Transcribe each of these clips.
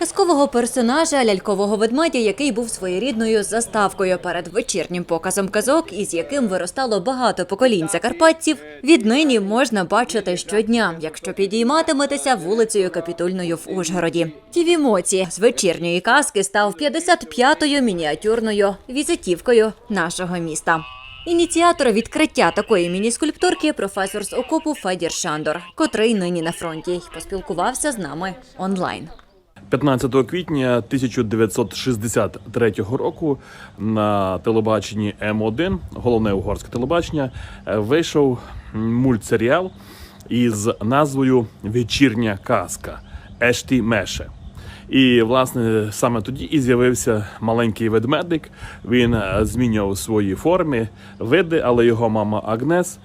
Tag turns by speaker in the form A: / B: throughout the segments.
A: Казкового персонажа лялькового ведмедя, який був своєрідною заставкою перед вечірнім показом казок, із яким виростало багато поколінь закарпатців, віднині можна бачити щодня, якщо підійматиметеся вулицею Капітульною в Ужгороді. Тіві Моці з вечірньої казки став 55-ю мініатюрною візитівкою нашого міста. Ініціатор відкриття такої міні-скульптурки професор з окопу Федір Шандор, котрий нині на фронті й поспілкувався з нами онлайн.
B: 15 квітня 1963 року на телебаченні М1, головне угорське телебачення, е, вийшов мультсеріал із назвою Вечірня казка Ешті Меше. І власне саме тоді і з'явився маленький ведмедик. Він е, змінював свої форми, види, але його мама Агнес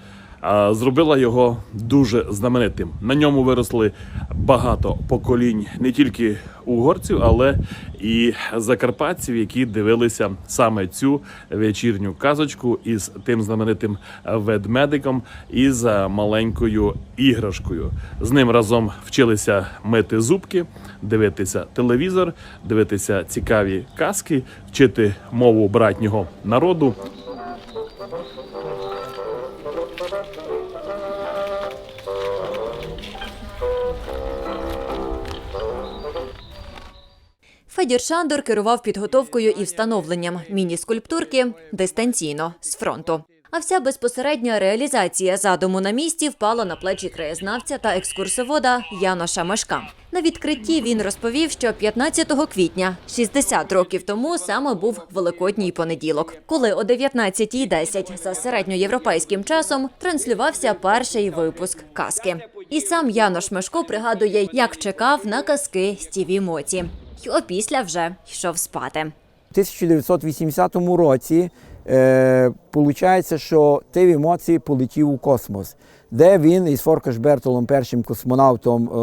B: зробила його дуже знаменитим. На ньому виросли багато поколінь не тільки угорців, але і закарпатців, які дивилися саме цю вечірню казочку із тим знаменитим ведмедиком і з маленькою іграшкою. З ним разом вчилися мити зубки, дивитися телевізор, дивитися цікаві казки, вчити мову братнього народу.
A: Федір Шандор керував підготовкою і встановленням міні-скульптурки дистанційно з фронту. А вся безпосередня реалізація задуму на місці впала на плечі краєзнавця та екскурсовода Яноша Мешка. На відкритті він розповів, що 15 квітня, 60 років тому, саме був Великодній понеділок, коли о 19.10 за середньоєвропейським часом транслювався перший випуск казки. І сам Янош Мешко пригадує, як чекав на казки Стіві Моці. й опісля вже йшов спати.
C: У 1980 році е, получається, що Тиві Емоції полетів у космос, де він із Форкаш Бертолом, першим космонавтом е,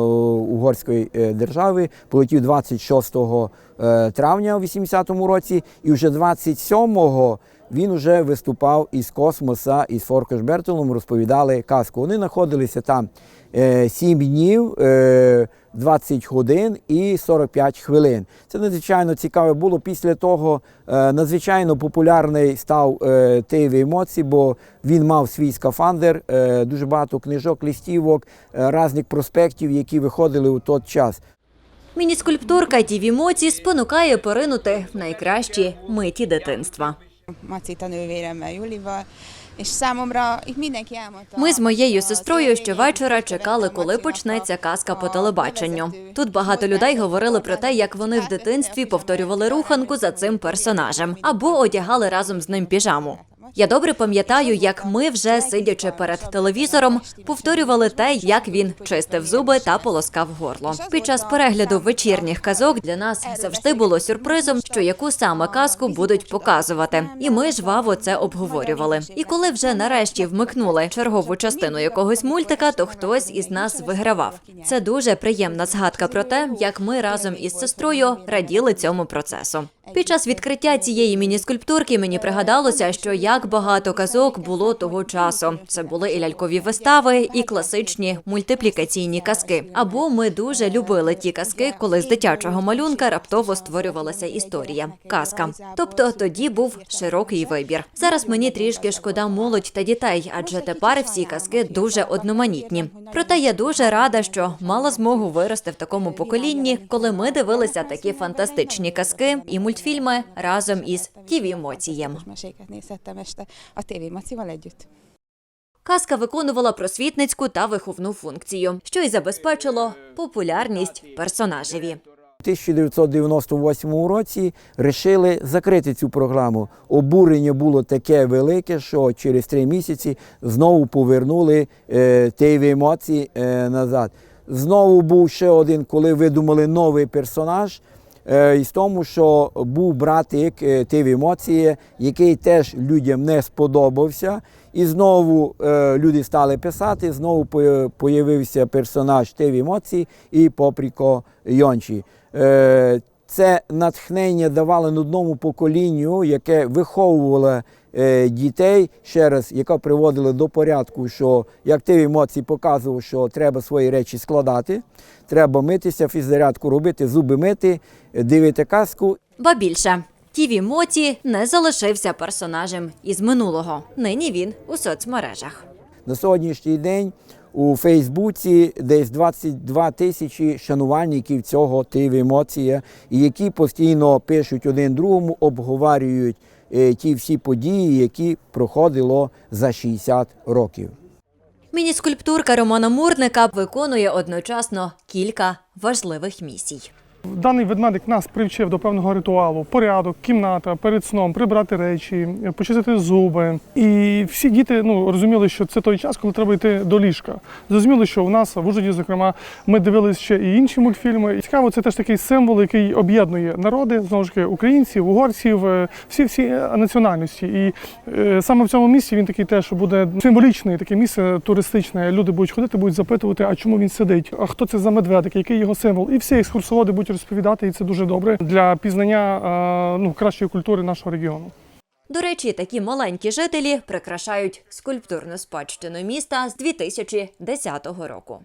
C: угорської е, держави, полетів 26 е, травня у 80-му році, і вже 27-го він вже виступав із космоса із Форкаш Бертолом, розповідали казку. Вони знаходилися там е, 7 днів. Е, 20 годин і 45 хвилин. Це надзвичайно цікаве було. Після того е, надзвичайно популярний став е, Тиві емоції, бо він мав свій скафандр, е, дуже багато книжок, листівок, е, різних проспектів, які виходили у той час.
A: Міні-скульптурка Тіві Моці спонукає поринути в найкращі миті дитинства.
D: Maci tanővéremmel, Julival, és számomra itt mindenki elmondta.
A: Ми з моєю сестрою щовечора чекали, коли почнеться казка по телебаченню. Тут багато людей говорили про те, як вони в дитинстві повторювали руханку за цим персонажем або одягали разом з ним піжаму. Я добре пам'ятаю, як ми вже сидячи перед телевізором, повторювали те, як він чистив зуби та полоскав горло. Під час перегляду вечірніх казок для нас завжди було сюрпризом, що яку саме казку будуть показувати. І ми жваво це обговорювали. І коли вже нарешті вмикнули чергову частину якогось мультика, то хтось із нас вигравав. Це дуже приємна згадка про те, як ми разом із сестрою раділи цьому процесу. Під час відкриття цієї міні-скульптурки мені пригадалося, що як багато казок було того часу. Це були і лялькові вистави, і класичні мультиплікаційні казки. Або ми дуже любили ті казки, коли з дитячого малюнка раптово створювалася історія, казка. Тобто тоді був широкий вибір. Зараз мені трішки шкода молодь та дітей, адже тепер всі казки дуже одноманітні. Проте я дуже рада, що мала змогу вирости в такому поколінні, коли ми дивилися такі фантастичні казки і мультфільми разом із тіві Моцієм. Казка виконувала просвітницьку та виховну функцію, що й забезпечило популярність персонажеві.
C: У 1998 році вирішили закрити цю програму. Обурення було таке велике, що через три місяці знову повернули е, ті емоції е, назад. Знову був ще один, коли видумали новий персонаж. Е, із тому, що був братик е, емоції, який теж людям не сподобався. І знову е, люди стали писати, знову появився персонаж ті емоції і Попріко Йончі. Е, це натхнення давало одному поколінню, яке виховувало е, дітей ще раз, яке приводило до порядку, що як ти емоції показував, що треба свої речі складати, треба митися, фіззарядку робити, зуби мити, дивити казку.
A: Ба більше. Тіві Моті не залишився персонажем із минулого. Нині він у соцмережах.
C: На сьогоднішній день у Фейсбуці десь 22 тисячі шанувальників цього ТВ емоція, і які постійно пишуть один другому, обговорюють е, ті всі події, які проходило за 60 років.
A: Міні-скульптурка Романа Мурника виконує одночасно кілька важливих місій.
E: Даний ведмедик нас привчив до певного ритуалу: порядок, кімната, перед сном, прибрати речі, почистити зуби. І всі діти ну, розуміли, що це той час, коли треба йти до ліжка. Зрозуміло, що в нас в Ужгороді, зокрема, ми дивилися ще і інші мультфільми. І цікаво, це теж такий символ, який об'єднує народи, знову ж таки, українців, угорців, е, всі всі національності. І е, саме в цьому місці він такий теж буде символічний, таке місце туристичне. Люди будуть ходити, будуть запитувати, а чому він сидить, а хто це за медведик, який його символ. І всі екскурсоводи будуть розповідати, і це дуже добре для пізнання е, ну, кращої культури нашого регіону.
A: До речі, такі маленькі жителі прикрашають скульптурну спадщину міста з 2010 року.